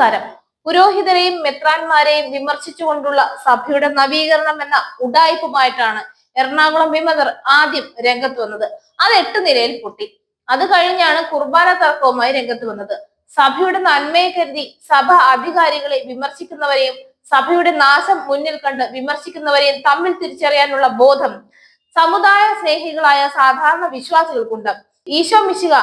നമസ്കാരം. പുരോഹിതരെയും മെത്രാന്മാരെയും വിമർശിച്ചുകൊണ്ടുള്ള സഭയുടെ നവീകരണം എന്ന ഉഡായിപ്പുമായിട്ടാണ് എറണാകുളം വിമതർ ആദ്യം രംഗത്ത് വന്നത്. അത് എട്ട് നിലയിൽ പൊട്ടി. അത് കഴിഞ്ഞാണ് കുർബാന തർക്കവുമായി രംഗത്ത് വന്നത്. സഭയുടെ നന്മയെ കരുതി സഭ അധികാരികളെ വിമർശിക്കുന്നവരെയും സഭയുടെ നാശം മുന്നിൽ കണ്ട് വിമർശിക്കുന്നവരെയും തമ്മിൽ തിരിച്ചറിയാനുള്ള ബോധം സമുദായ സ്നേഹികളായ സാധാരണ വിശ്വാസികൾക്കുണ്ട്. ഈശോ മിശിക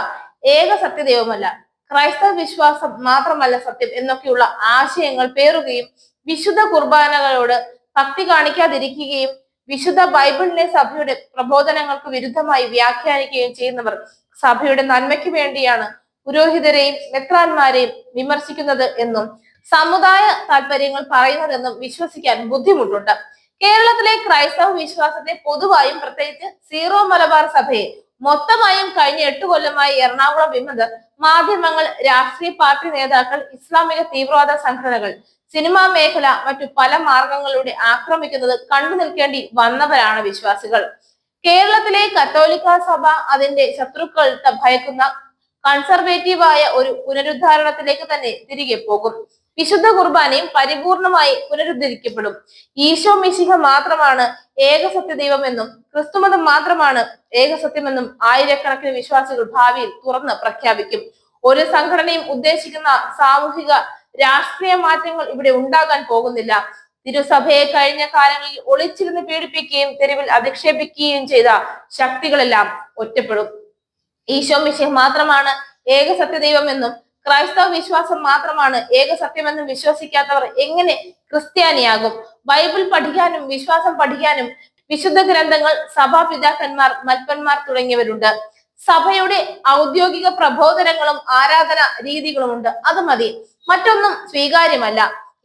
ഏക സത്യദൈവമല്ല. ക്രൈസ്തവ വിശ്വാസം മാത്രമല്ല സത്യം എന്നൊക്കെയുള്ള ആശയങ്ങൾ പേറുകയും വിശുദ്ധ കുർബാനകളോട് ഭക്തി കാണിക്കാതിരിക്കുകയും വിശുദ്ധ ബൈബിളിലെ സഭയുടെ പ്രബോധനങ്ങൾക്ക് വിരുദ്ധമായി വ്യാഖ്യാനിക്കുകയും ചെയ്യുന്നവർ സഭയുടെ നന്മയ്ക്ക് വേണ്ടിയാണ് പുരോഹിതരെയും മെത്രാന്മാരെയും വിമർശിക്കുന്നത് എന്നും സമുദായ താല്പര്യങ്ങൾ പറയുന്നതെന്നും വിശ്വസിക്കാൻ ബുദ്ധിമുട്ടുണ്ട്. കേരളത്തിലെ ക്രൈസ്തവ വിശ്വാസത്തെ പൊതുവായും പ്രത്യേകിച്ച് സീറോ മലബാർ സഭയെ മൊത്തമായും കഴിഞ്ഞ എട്ട് കൊല്ലമായി എറണാകുളം വിമതർ മാധ്യമങ്ങൾ രാഷ്ട്രീയ പാർട്ടി നേതാക്കൾ ഇസ്ലാമിക തീവ്രവാദ സംഘടനകൾ സിനിമാ മേഖല മറ്റു പല മാർഗങ്ങളിലൂടെ ആക്രമിക്കുന്നത് കണ്ടു നിൽക്കേണ്ടി വന്നവരാണ് വിശ്വാസികൾ. കേരളത്തിലെ കത്തോലിക്ക സഭ അതിന്റെ ശത്രുക്കൾ ഭയക്കുന്ന കൺസർവേറ്റീവായ ഒരു പുനരുദ്ധാരണത്തിലേക്ക് തന്നെ തിരികെ പോകും. വിശുദ്ധ കുർബാനയും പരിപൂർണമായി പുനരുദ്ധരിക്കപ്പെടും. ഈശോ മിശിഹ മാത്രമാണ് ഏകസത്യ ദൈവമെന്നും ക്രിസ്തുമതം മാത്രമാണ് ഏകസത്യമെന്നും ആയിരക്കണക്കിന് വിശ്വാസികൾ ഭാവിയിൽ തുറന്ന് പ്രഖ്യാപിക്കും. ഒരു സംഘടനയും ഉദ്ദേശിക്കുന്ന സാമൂഹിക രാഷ്ട്രീയ മാറ്റങ്ങൾ ഇവിടെ ഉണ്ടാകാൻ പോകുന്നില്ല. തിരുസഭയെ കഴിഞ്ഞ കാലങ്ങളിൽ ഒളിച്ചിരുന്ന് പീഡിപ്പിക്കുകയും തെരുവിൽ അധിക്ഷേപിക്കുകയും ചെയ്ത ശക്തികളെല്ലാം ഒറ്റപ്പെടും. ഈശോ മിശിഹ മാത്രമാണ് ഏക സത്യദൈവമെന്നും ക്രൈസ്തവ വിശ്വാസം മാത്രമാണ്. ഏക സത്യമെന്ന് വിശ്വസിക്കാത്തവർ എങ്ങനെ ക്രിസ്ത്യാനിയാകും? ബൈബിൾ പഠിക്കാനും വിശ്വാസം പഠിക്കാനും വിശുദ്ധ ഗ്രന്ഥങ്ങൾ സഭാപിതാക്കന്മാർ മൽപ്പന്മാർ തുടങ്ങിയവരുണ്ട്. സഭയുടെ ഔദ്യോഗിക പ്രബോധനങ്ങളും ആരാധന രീതികളുമുണ്ട്. അത് മതി. മറ്റൊന്നും സ്വീകാര്യമല്ല.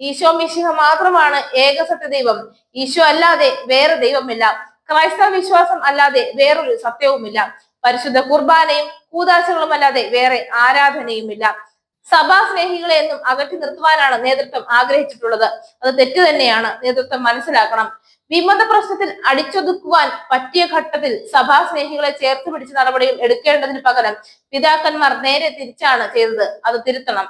ഈശോ മിശിഹ മാത്രമാണ് ഏകസത്യ ദൈവം ഈശോ അല്ലാതെ വേറെ ദൈവമില്ല. ക്രൈസ്തവ വിശ്വാസം അല്ലാതെ വേറൊരു സത്യവുമില്ല. പരിശുദ്ധ കുർബാനയും കൂതാശകളും അല്ലാതെ വേറെ ആരാധനയുമില്ല. സഭാ സ്നേഹികളെ എന്നും അകറ്റി നിർത്തുവാനാണ് നേതൃത്വം ആഗ്രഹിച്ചിട്ടുള്ളത്. അത് തെറ്റ് തന്നെയാണ്. നേതൃത്വം മനസ്സിലാക്കണം. വിമത പ്രശ്നത്തിൽ അടിച്ചൊതുക്കുവാൻ പറ്റിയ ഘട്ടത്തിൽ സഭാ സ്നേഹികളെ ചേർത്ത് പിടിച്ച നടപടികൾ എടുക്കേണ്ടതിന് പകരം പിതാക്കന്മാർ നേരെ തിരിച്ചാണ് ചെയ്തത്. അത് തിരുത്തണം.